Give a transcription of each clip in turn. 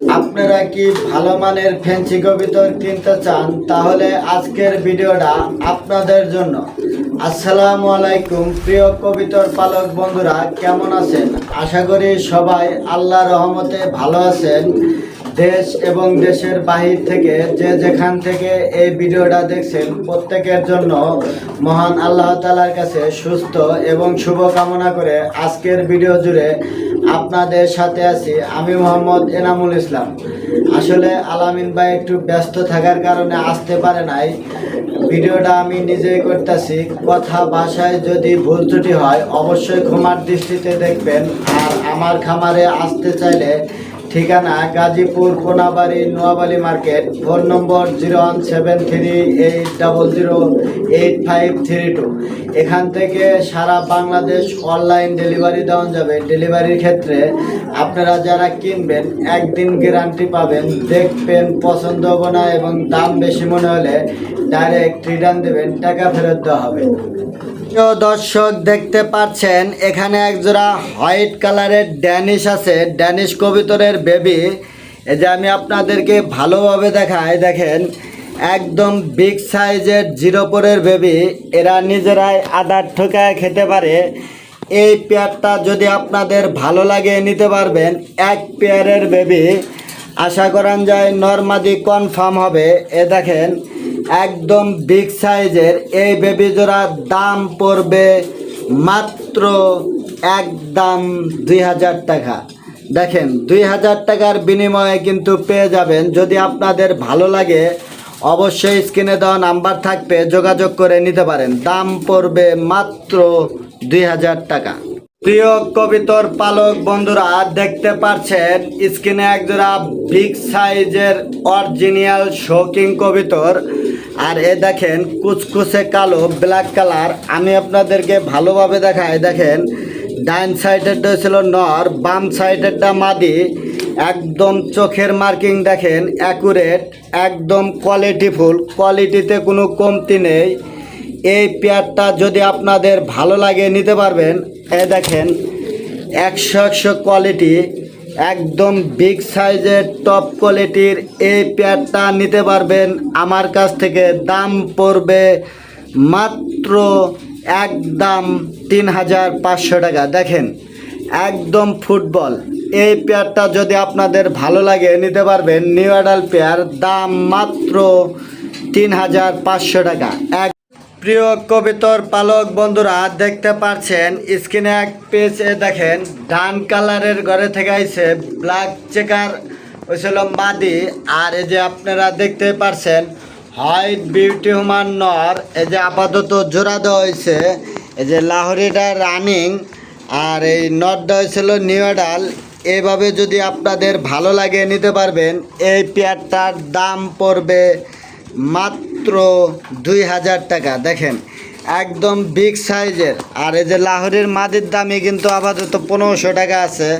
আপনারা কি ভালো মানের ফ্যান্সি কবিতর কিনতে চান, তাহলে আজকের ভিডিওটা আপনাদের জন্য। আসসালামু আলাইকুম, প্রিয় কবিতর পালক বন্ধুরা, কেমন আছেন? আশা করি সবাই আল্লাহ রহমতে ভালো আছেন। দেশ এবং দেশের বাহির থেকে যে যেখান থেকে এই ভিডিওটা দেখছেন, প্রত্যেকের জন্য মহান আল্লাহ তালার কাছে সুস্থ এবং শুভ কামনা করে আজকের ভিডিও জুড়ে আপনাদের সাথে আছি আমি মোহাম্মদ এনামুল ইসলাম। আসলে আলামিন ভাই একটু ব্যস্ত থাকার কারণে আসতে পারে নাই। ভিডিওটা আমি নিজেই করতেছি। কথা ভাষায় যদি ভুল ত্রুটি হয়, অবশ্যই ঘুমার দৃষ্টিতে দেখবেন। আর আমার খামারে আসতে চাইলে ঠিকানা Gazipur Konabari Noyabari market. Phone number zero one seven three eight double zero eight five three two. এখান থেকে সারা বাংলাদেশ অনলাইন ডেলিভারি দেওয়া যাবে। ডেলিভারির ক্ষেত্রে আপনারা যারা কিনবেন, একদিন গ্যারান্টি পাবেন। দেখবেন পছন্দ হবে না এবং দাম বেশি মনে হলে ডাইরেক্ট রিটার্ন দেবেন, টাকা ফেরত দেওয়া হবে। প্রিয় দর্শক দেখতে পাচ্ছেন, এখানে একজোড়া হোয়াইট কালারের ড্যানিশ আছে, ড্যানিশ কবিতরের বেবি। এই যে আমি আপনাদেরকে ভালোভাবে দেখাই, দেখেন, একদম বিগ সাইজের জিরো পরের বেবি। এরা নিজেরাই আদার ঠোকায় খেতে পারে। এই পেয়ারটা যদি আপনাদের ভালো লাগে নিতে পারবেন, এক পেয়ারের বেবি। আশা করান যায় নর্মাদি কনফার্ম হবে। এ দেখেন একদম বিগ সাইজের এই বেবি জোড়ার দাম পড়বে মাত্র একদম দুই হাজার টাকা। দেখেন, দুই হাজার টাকার বিনিময়ে কিন্তু পেয়ে যাবেন। যদি আপনাদের ভালো লাগে, অবশ্যই স্ক্রিনে দেওয়া নাম্বার থাকবে, যোগাযোগ করে নিতে পারেন। দাম পড়বে মাত্র দুই হাজার টাকা। প্রিয় কবিতর পালক বন্ধুরা, দেখতে পাচ্ছেন স্ক্রিনে একজোড়া বিগ সাইজের অরিজিনাল শোকিং কবিতর। আর এ দেখেন, কুচকুচে কালো ব্ল্যাক কালার আমি আপনাদেরকে ভালোভাবে দেখাই, দেখেন ডাইন সাইডেরটা ছিল নর, বাম সাইডেরটা মাদি। একদম চোখের মার্কিং দেখেন অ্যাকুরেট একদম কোয়ালিটিফুল কোয়ালিটিতে কোনো কমতি নেই। এই পেয়ারটা যদি আপনাদের ভালো লাগে, নিতে পারবেন। এ দেখেন, একশো একশো কোয়ালিটি একদম বিগ সাইজের টপ কোয়ালিটির এই পেয়ারটা নিতে পারবেন। আমার কাছ থেকে দাম পড়বে মাত্র একদম তিন হাজার পাঁচশো টাকা। দেখেন, একদম ফুটবল। এই পেয়ারটা যদি আপনাদের ভালো লাগে, নিতে পারবেন। নিউ অ্যাডাল পেয়ার দাম মাত্র তিন হাজার পাঁচশো টাকা। এক প্রিয় কবিতর পালক বন্ধুরা, দেখতে পাচ্ছেন স্ক্রিনে এক পেজে দেখেন ডান কালারের ঘরে থেকে আইছে ব্ল্যাক চেকার হয়েছিল মাদি। আর এই যে আপনারা দেখতে পাচ্ছেন হোয়াইট বিউটি হুমান নর, এই যে আপাতত জোড়া দেওয়া হয়েছে এই যে লাহরিটা রানিং আর এই নটটা হয়েছিল নিউডাল এইভাবে যদি আপনাদের ভালো লাগে নিতে পারবেন, এই পেয়ারটার দাম পড়বে মাত্র দুই হাজার টাকা। দেখেন, একদম বিগ সাইজের আর এই যে লাহোরের মাদির দামই কিন্তু আপাতত পনেরোশো টাকা আছে।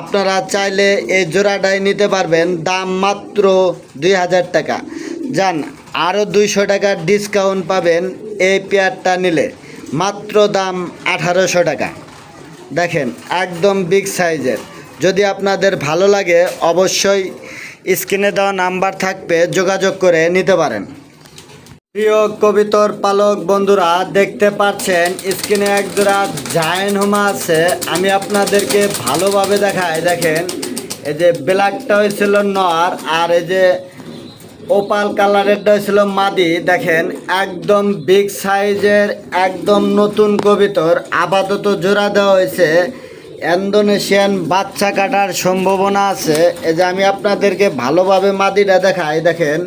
আপনারা চাইলে এই জোড়াটাই নিতে পারবেন, দাম মাত্র দুই হাজার টাকা। যান আরও দুইশো টাকার ডিসকাউন্ট পাবেন এই পেয়ারটা নিলে। মাত্র দাম আঠারোশো টাকা। দেখেন, একদম বিগ সাইজের যদি আপনাদের ভালো লাগে, অবশ্যই স্ক্রিনে দেওয়া নাম্বার থাকবে, যোগাযোগ করে নিতে পারেন। প্রিয় কবিতর পালক বন্ধুরা, দেখতে পাচ্ছেন, স্ক্রিনে এক জোড়া জায়ন হোমা আছে। আমি আপনাদেরকে ভালোভাবে দেখাই, দেখেন, এই যে ব্ল্যাকটা হয়েছিল নর আর এই যে ওপাল কালারেরটা হয়েছিল মাদি। দেখেন, একদম বিগ সাইজের, একদম নতুন কবিতর, আপাতত জোড়া দেওয়া হয়েছে। ইন্দোনেশিয়ান বাচ্চা কাটার সম্ভাবনা আছে। এই যে আমি আপনাদেরকে ভালোভাবে মাদিটা দেখাই, দেখেন।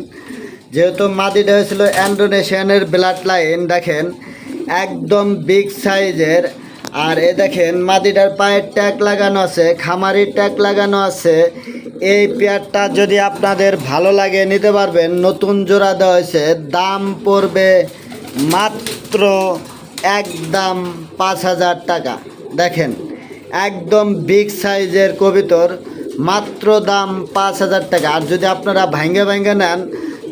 যেহেতু মাদিটা হয়েছিল ইন্দোনেশিয়ানের ব্লাড লাইন, দেখেন, একদম বিগ সাইজের আর এ দেখেন মাদিটার পায়ের ট্যাগ লাগানো আছে, খামারির ট্যাগ লাগানো আছে। এই পেয়ারটা যদি আপনাদের ভালো লাগে, নিতে পারবেন। নতুন জোড়া দেওয়া হয়েছে, দাম পড়বে মাত্র একদম পাঁচ হাজার টাকা। দেখেন, একদম বিগ সাইজের কবিতর, মাত্র দাম পাঁচ হাজার টাকা। আর যদি আপনারা ভাঙ্গে ভাঙ্গে নেন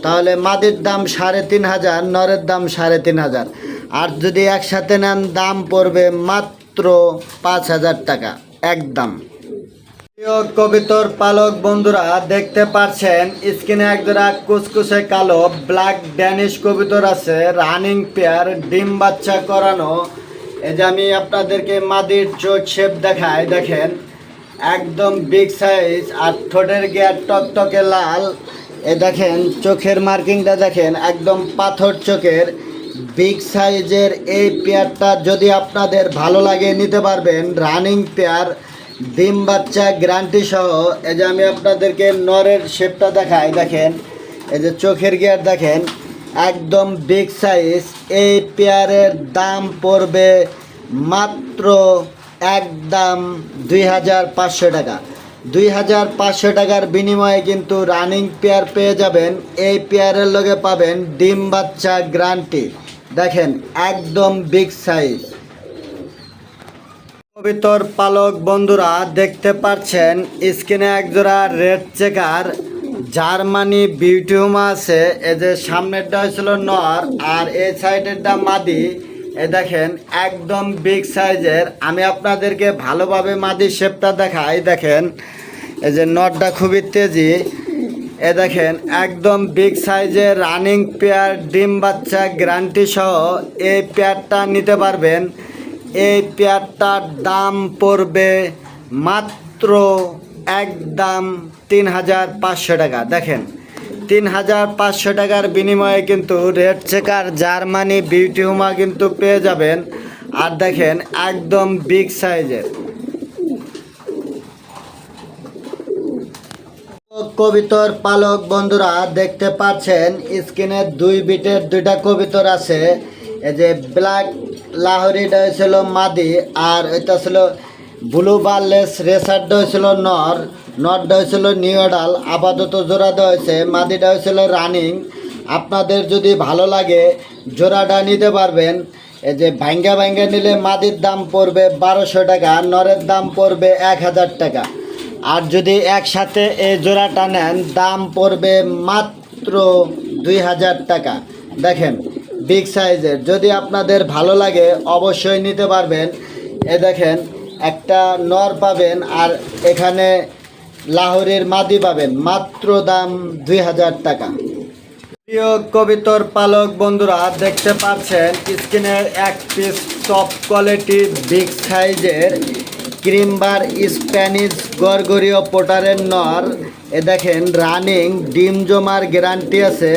তাহলে মাদির দাম সাড়ে তিন হাজার, নরের দাম সাড়ে তিন হাজার। আর যদি একসাথে নেন, দাম পড়বে মাত্র পাঁচ হাজার টাকা, একদম। প্রিয় কবিতর পালক বন্ধুরা, দেখতে পাচ্ছেন স্ক্রিনে একজোড়া কুচকুচে কালো ব্ল্যাক ড্যানিশ কবিতর আছে, রানিং পেয়ার, ডিম বাচ্চা করানো। এই যে আমি আপনাদেরকে মাদির চোখ শেপ দেখাই, দেখেন, একদম বিগ সাইজ আর ঠোঁটের গিয়ার টকটকে লাল। এ দেখেন, চোখের মার্কিংটা দেখেন, একদম পাথর চোখের। বিগ সাইজের এই পেয়ারটা যদি আপনাদের ভালো লাগে, নিতে পারবেন। রানিং পেয়ার, ডিম বাচ্চা গ্যারান্টি সহ। এই যে আমি আপনাদেরকে নরের শেপটা দেখাই, দেখেন। এই যে চোখের গিয়ার দেখেন, একদম বিগ সাইজ এই পেয়ারের দাম পড়বে মাত্র একদম দুই হাজার পাঁচশো টাকা। দুই হাজার পাঁচশো টাকার বিনিময়ে কিন্তু রানিং পেয়ার পেয়ে যাবেন। এই পেয়ারের লগে পাবেন ডিম বাচ্চা গ্যারান্টি দেখেন, একদম বিগ সাইজ। কবিতর পালক বন্ধুরা, দেখতে পাচ্ছেন, স্ক্রিনে একজোড়া রেড চেকার। জার্মানি বিউটিউমা আছে, এই যে সামনেরটা হয়েছিল নর, আর এই সাইডেরটা মাদি। এ দেখেন, একদম বিগ সাইজের আমি আপনাদেরকে ভালোভাবে মাদির শেপটা দেখাই। দেখেন, এই যে নটটা খুবই তেজি। এ দেখেন, একদম বিগ সাইজের রানিং পেয়ার ডিম বাচ্চা গ্যারান্টি সহ এই পেয়ারটা নিতে পারবেন। এই পেয়ারটার দাম পড়বে মাত্র একদম তিন হাজার পাঁচশো টাকা। দেখেন তিন হাজার পাঁচশো টাকার বিনিময়ে কিন্তু রেড চেকার জার্মানি বিউটি হুমা কিন্তু পেয়ে যাবেন। আর দেখেন, একদম বিগ সাইজের। কবিতর পালক বন্ধুরা দেখতে পাচ্ছেন, স্ক্রিনে দুই বিটের দুইটা কবিতর আছে। এই যে ব্ল্যাক লাহরিটা হয়েছিল মাদি, আর এটা ছিল ব্লু বার্লেস রেসারটা হয়েছিল নর নরটা হয়েছিল নিউডাল আপাতত জোড়া দেওয়া হয়েছে মাদিটা হয়েছিল রানিং। আপনাদের যদি ভালো লাগে, জোড়াটা নিতে পারবেন। এই যে ভাঙ্গা ভাঙ্গা নিলে মাদির দাম পড়বে বারোশো টাকা, নরের দাম পড়বে এক হাজার টাকা। আর যদি একসাথে এই জোড়াটা নেন, দাম পড়বে মাত্র দুই হাজার টাকা। দেখেন বিগ সাইজের যদি আপনাদের ভালো লাগে, অবশ্যই নিতে পারবেন। এ দেখেন একটা নর পাবেন আর এখানে লাহোরের মাদি পাবেন, মাত্র দাম দুই হাজার টাকা। প্রিয় কবিতর পালক বন্ধুরা, দেখতে পাচ্ছেন স্কিনের এক পিস টপ কোয়ালিটি বিগ সাইজের ক্রিমবার স্প্যানিশ গরগরীয় পোটারের নর। এ দেখেন, রানিং, ডিম জমার গ্যারান্টি আছে,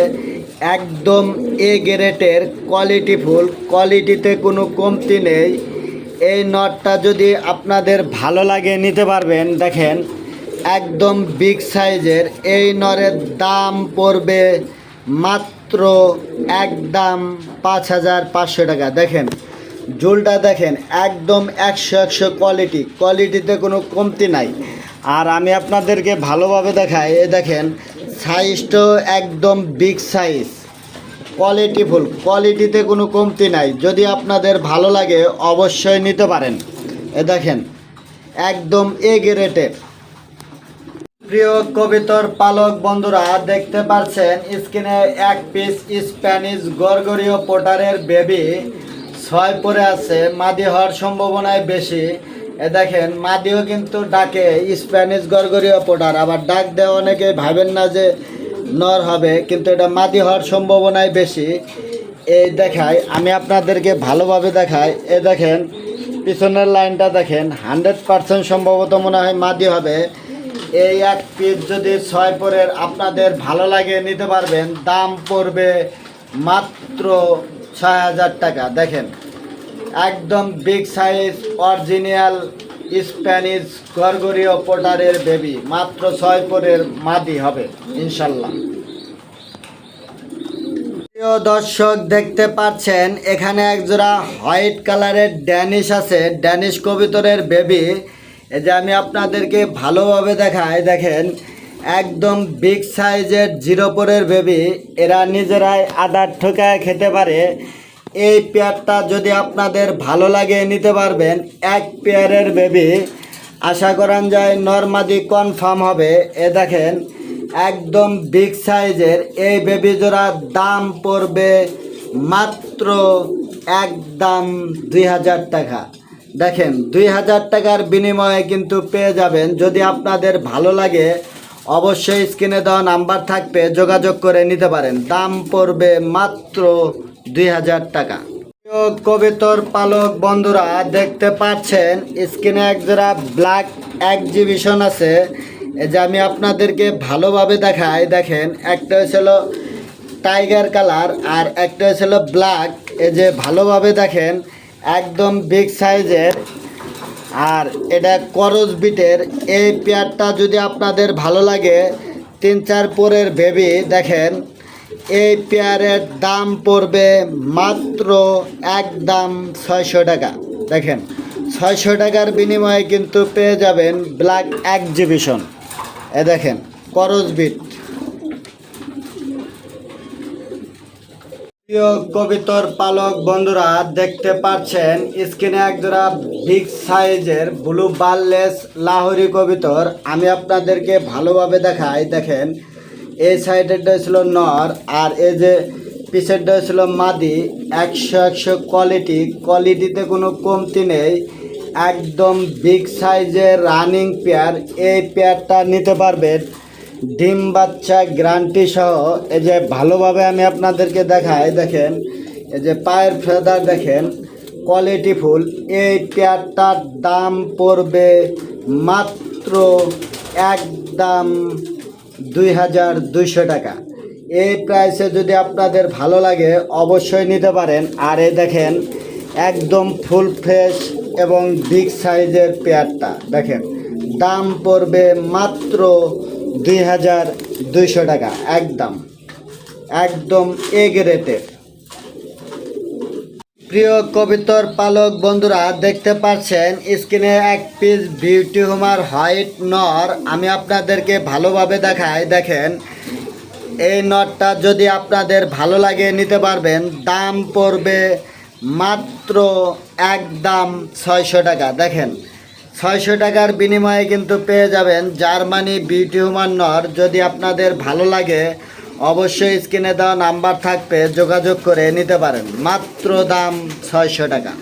একদম এ গ্রেটের কোয়ালিটি ফুল কোয়ালিটিতে কোনো কমতি নেই। এই নটটা যদি আপনাদের ভালো লাগে, নিতে পারবেন। দেখেন, একদম বিগ সাইজের এই নরের দাম পড়বে মাত্র একদম পাঁচ হাজার পাঁচশো টাকা। দেখেন, জুলটা দেখেন, একদম একশো একশো কোয়ালিটি কোয়ালিটিতে কোনো কমতি নাই। আর আমি আপনাদেরকে ভালোভাবে দেখাই, এ দেখেন সাইজটাও একদম বিগ সাইজ কোয়ালিটিফুল কোয়ালিটিতে কোনো কমতি নাই। যদি আপনাদের ভালো লাগে, অবশ্যই নিতে পারেন। এ দেখেন, একদম এ গ্রেটের প্রিয় কবিতর পালক বন্ধুরা, দেখতে পাচ্ছেন স্ক্রিনে এক পিস স্প্যানিশ গরগরীয় পোটারের বেবি ছয় পরে আছে, মাদি হওয়ার সম্ভাবনায় বেশি। এ দেখেন, মাদিও কিন্তু ডাকে স্প্যানিশ গরগরীয় পোটার, আবার ডাক দেওয়া অনেকে ভাবেন না যে নর হবে, কিন্তু এটা মাদি হওয়ার সম্ভাবনাই বেশি। এই দেখায় আমি আপনাদেরকে ভালোভাবে দেখাই। এ দেখেন, পিছনের লাইনটা দেখেন, হান্ড্রেড পার্সেন্ট সম্ভবত মনে হয় মাদি হবে। এই এক পিস যদি ছয় পরের আপনাদের ভালো লাগে, নিতে পারবেন। দাম পড়বে মাত্র ছয় হাজার টাকা। দেখেন, একদম বিগ সাইজ অরিজিনাল স্প্যানিশ গরগরীয় পোটারের বেবি। মাত্র ছয় পরের মাদি হবে, ইনশাল্লাহ। প্রিয় দর্শক, দেখতে পাচ্ছেন, এখানে একজোড়া হোয়াইট কালারের ড্যানিশ আছে। ড্যানিশ কবিতরের বেবি। এই যে আমি আপনাদেরকে ভালোভাবে দেখাই, দেখেন, একদম বিগ সাইজের জিরো পরের বেবি। এরা নিজেরাই আদার ঠোকায় খেতে পারে। এই পেয়ারটা যদি আপনাদের ভালো লাগে নিতে পারবেন, এক পেয়ারের বেবি। আশা করান যায় নর্মাদি কনফার্ম হবে। এ দেখেন, একদম বিগ সাইজের এই বেবি জোড়ার দাম পড়বে মাত্র একদম দুই হাজার টাকা। দেখেন, দুই হাজার টাকার বিনিময়ে কিন্তু পেয়ে যাবেন। যদি আপনাদের ভালো লাগে, অবশ্যই স্ক্রিনে দেওয়া নাম্বার থাকবে, যোগাযোগ করে নিতে পারেন। দাম পড়বে মাত্র দুই হাজার টাকা। কবিতর পালক বন্ধুরা দেখতে পাচ্ছেন, স্ক্রিনে এক জোড়া ব্ল্যাক এক্সিবিশন আছে। যে আমি আপনাদেরকে ভালোভাবে দেখাই, দেখেন, একটা হয়েছিল টাইগার কালার আর একটা হয়েছিল ব্ল্যাক এই যে ভালোভাবে দেখেন, একদম বিগ সাইজের আর এটা করজ বিটের। এই পেয়ারটা যদি আপনাদের ভালো লাগে, তিন চার পরের বেবি দেখেন এই পেয়ারের দাম পড়বে মাত্র একদম ছয়শো টাকা। দেখেন, ছয়শো টাকার বিনিময়ে কিন্তু পেয়ে যাবেন ব্ল্যাক এক্সিবিশন এ দেখেন করজ বিট। প্রিয় কবিতর পালক বন্ধুরা, দেখতে পাচ্ছেন স্ক্রিনে একজোড়া বিগ সাইজের ব্লু বারলেস লাহোরি কবিতর। আমি আপনাদেরকে ভালোভাবে দেখাই। দেখেন এই সাইডেরটা ছিল নর আর এই যে পিছেরটা ছিল মাদি, একশো একশো কোয়ালিটি কোয়ালিটিতে কোনো কমতি নেই। একদম বিগ সাইজের রানিং পেয়ার এই পেয়ারটা নিতে পারবেন। ডিম বাচ্চা গ্রান্টি সহ। এই যে ভালোভাবে আমি আপনাদেরকে দেখাই, দেখেন। এই যে পায়ের ফেদার দেখেন কোয়ালিটি ফুল। এই পেয়ারটার দাম পড়বে মাত্র একদম দুই হাজার দুইশো টাকা। এই প্রাইসে যদি আপনাদের ভালো লাগে, অবশ্যই নিতে পারেন। আর এ দেখেন, একদম ফুল ফ্রেশ এবং বিগ সাইজের পেয়ারটা। দেখেন, দাম পড়বে মাত্র দুই হাজার দুইশো টাকা। একদম একদম এগ রেটের প্রিয় কবিতর পালক বন্ধুরা, দেখতে পাচ্ছেন স্ক্রিনে এক পিস বিউটি হুমার হোয়াইট নর। আমি আপনাদেরকে ভালোভাবে দেখাই, দেখেন। এই নটটা যদি আপনাদের ভালো লাগে নিতে পারবেন, দাম পড়বে মাত্র এক দাম ছয়শো টাকা। দেখেন, ছয়শো টাকার বিনিময়ে কিন্তু পেয়ে যাবেন জার্মানি বিউটি হুমান নর। যদি আপনাদের ভালো লাগে অবশ্যই স্ক্রিনে দেওয়া নাম্বার থাকবে যোগাযোগ করে নিতে পারেন। মাত্র দাম ছয়শো টাকা।